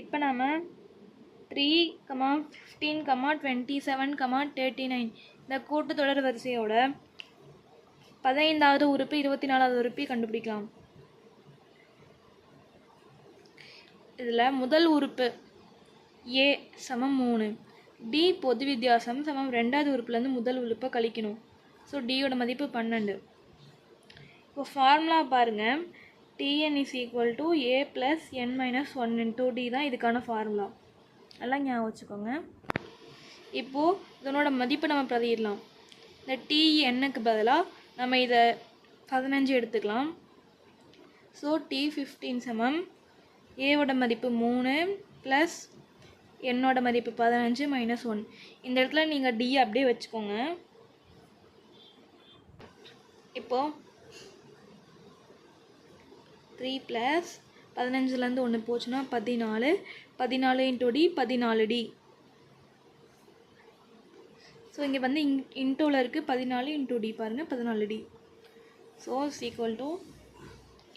இப்போ நம்ம three comma fifteen comma twenty seven comma thirty nine இந்த கூட்டுத்தொடர் வரிசையோட பதினைந்தாவது உறுப்பு இருபத்தி நாலாவது உறுப்பை கண்டுபிடிக்கலாம். இதில் முதல் உறுப்பு ஏ சமம் மூணு. டி பொது வித்தியாசம் சமம் ரெண்டாவது உறுப்புலேருந்து முதல் உறுப்பை கழிக்கணும். ஸோ டியோட மதிப்பு பன்னெண்டு. இப்போ ஃபார்முலா பாருங்கள் tn is equal to a plus n minus one two d தான் இதுக்கான ஃபார்முலா எல்லாம் ஞாபகம் வச்சுக்கோங்க. இப்போது இதனோட மதிப்பு நம்ம பிரதியிடலாம். இந்த டி எண்ணுக்கு பதிலாக நம்ம இதை பதினஞ்சு எடுத்துக்கலாம். ஸோ டி ஃபிஃப்டீன் சமம். ஏவோட மதிப்பு மூணு ப்ளஸ் என்னோட மதிப்பு பதினஞ்சு மைனஸ் ஒன் இந்த இடத்துல நீங்கள் டி அப்படியே வச்சுக்கோங்க. இப்போது த்ரீ ப்ளஸ் பதினஞ்சுலேருந்து ஒன்று போச்சுன்னா பதினாலு. பதினாலு இன்ட்டு டி பதினாலு டி ஸோ இங்கே வந்து இன் இன்டோவில் இருக்குது பதினாலு இன்டூ டி பாருங்கள் பதினாலு டி ஸோ ஈக்குவல் டு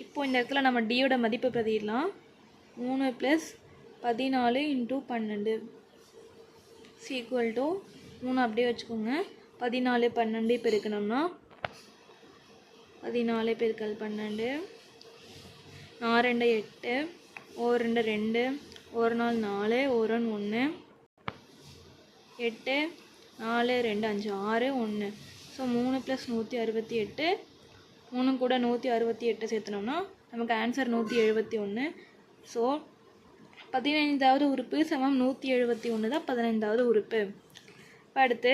இப்போ இந்த இடத்துல நம்ம டியோட மதிப்பு பிரதிடலாம் மூணு ப்ளஸ் பதினாலு இன்ட்டு பன்னெண்டு. சீக்குவல் டு மூணு அப்படியே வச்சுக்கோங்க. பதினாலு பன்னெண்டு பெருக்கணும்னா பதினாலு பெருக்கல் பன்னெண்டு. நான் ரெண்டு எட்டு ஒரு ரெண்டு ரெண்டு ஒரு நாள் நாலு ஒரு ஒன்று ஒன்று எட்டு நாலு ரெண்டு அஞ்சு ஆறு ஒன்று. ஸோ மூணு ப்ளஸ் நூற்றி அறுபத்தி எட்டு மூணு கூட நூற்றி அறுபத்தி எட்டு சேர்த்துனோம்னா நமக்கு ஆன்சர் நூற்றி எழுபத்தி ஒன்று. ஸோ பதினைந்தாவது உறுப்பு சமம் நூற்றி எழுபத்தி ஒன்று தான் பதினைந்தாவது உறுப்பு. இப்போ அடுத்து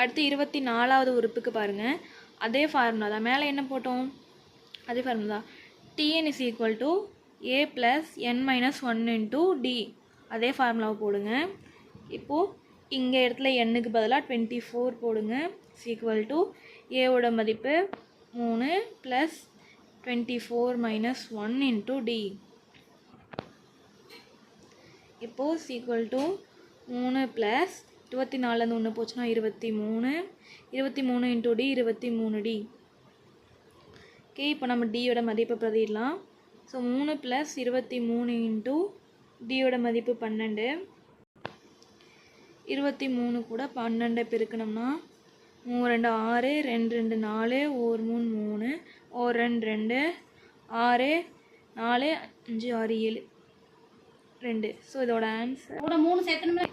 அடுத்து இருபத்தி நாலாவது உறுப்புக்கு பாருங்கள் அதே ஃபார்முலா தான். மேலே என்ன போட்டோம்? அதே ஃபார்முலா தான். Tn is equal to a plus n minus one into d அதே ஃபார்முலாவை போடுங்க. இப்போது இங்கே இடத்துல எண்ணுக்கு பதிலாக டுவெண்ட்டி ஃபோர் போடுங்க. சீக்குவல் டு ஏவோட மதிப்பு மூணு plus twenty four minus one into d இப்போது சீக்குவல் டு மூணு ப்ளஸ் இருபத்தி நாலுலேருந்து ஒன்று போச்சுன்னா இருபத்தி மூணு. இருபத்தி மூணு இன்ட்டு டி இருபத்தி மூணு டி ஓகே இப்போ நம்ம டியோட மதிப்பை பிரதிடலாம். ஸோ மூணு ப்ளஸ் இருபத்தி மூணு இன்ட்டு டியோட மதிப்பு பன்னெண்டு. இருபத்தி மூணு கூட பன்னெண்டை பெருக்கணும்னா மூணு ரெண்டு ஆறு ரெண்டு ரெண்டு நாலு ஒரு மூணு மூணு ஒரு ரெண்டு ரெண்டு ஆறு நாலு அஞ்சு ஆறு ஏழு ரெண்டு. ஸோ இதோட ஆன்சர் கூட மூணு சேர்த்தணும்னா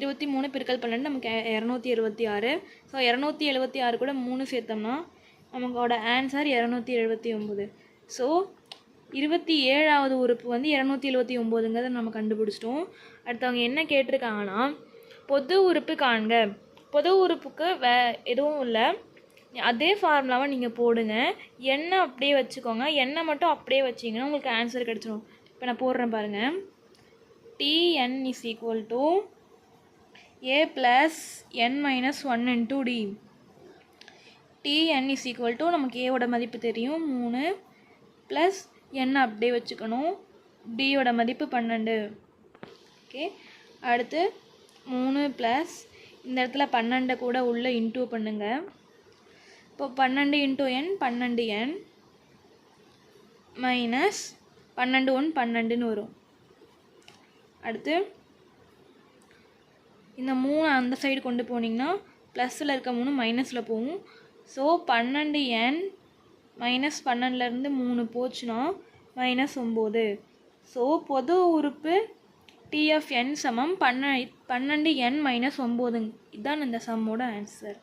இருபத்தி மூணு பெருக்கல் பன்னெண்டு நமக்கு இரநூத்தி எழுபத்தி ஆறு. ஸோ இரநூத்தி எழுபத்தி ஆறு கூட மூணு சேர்த்தோம்னா நமக்கோட ஆன்சர் இரநூத்தி எழுபத்தி ஒம்பது ஸோ இருபத்தி ஏழாவது உறுப்பு வந்து இரநூத்தி எழுபத்தி ஒம்போதுங்கிறத நம்ம கண்டுபிடிச்சிட்டோம். அடுத்தவங்க என்ன கேட்டிருக்காங்கன்னா பொது உறுப்பு காண்க. பொது உறுப்புக்கு வே எதுவும் இல்லை. அதே ஃபார்முலாவை நீங்கள் போடுங்க. எண்ணெய் அப்படியே வச்சுக்கோங்க. எண்ணெய் மட்டும் அப்படியே வச்சிங்கன்னா உங்களுக்கு ஆன்சர் கிடச்சிடும் இப்போ நான் போடுறேன் பாருங்கள் tn is equal to plus n minus one 1 two d tn is equal to நமக்கு ஏவோட மதிப்பு தெரியும். மூணு ப்ளஸ் என் அப்படியே வச்சுக்கணும். டியோட மதிப்பு பன்னெண்டு. ஓகே அடுத்து மூணு ப்ளஸ் இந்த இடத்துல பன்னெண்டை கூட உள்ளே இன்டூ பண்ணுங்கள் இப்போ பன்னெண்டு இன்டூ என் பன்னெண்டு என் மைனஸ் பன்னெண்டு ஒன் பன்னெண்டுன்னு வரும். அடுத்து இந்த மூணு அந்த சைடு கொண்டு போனீங்கன்னா ப்ளஸில் இருக்க மூணு மைனஸில் போகும். ஸோ பன்னெண்டு என் மைனஸ் பன்னெண்டுலேருந்து மூணு போச்சுன்னா மைனஸ் ஒம்பது. ஸோ பொது உறுப்பு டிஎஃப் என் சமம். பன்ன பன்னெண்டு என் மைனஸ் ஒம்போதுங்க. இதுதான் இந்த சம்மோட ஆன்சர்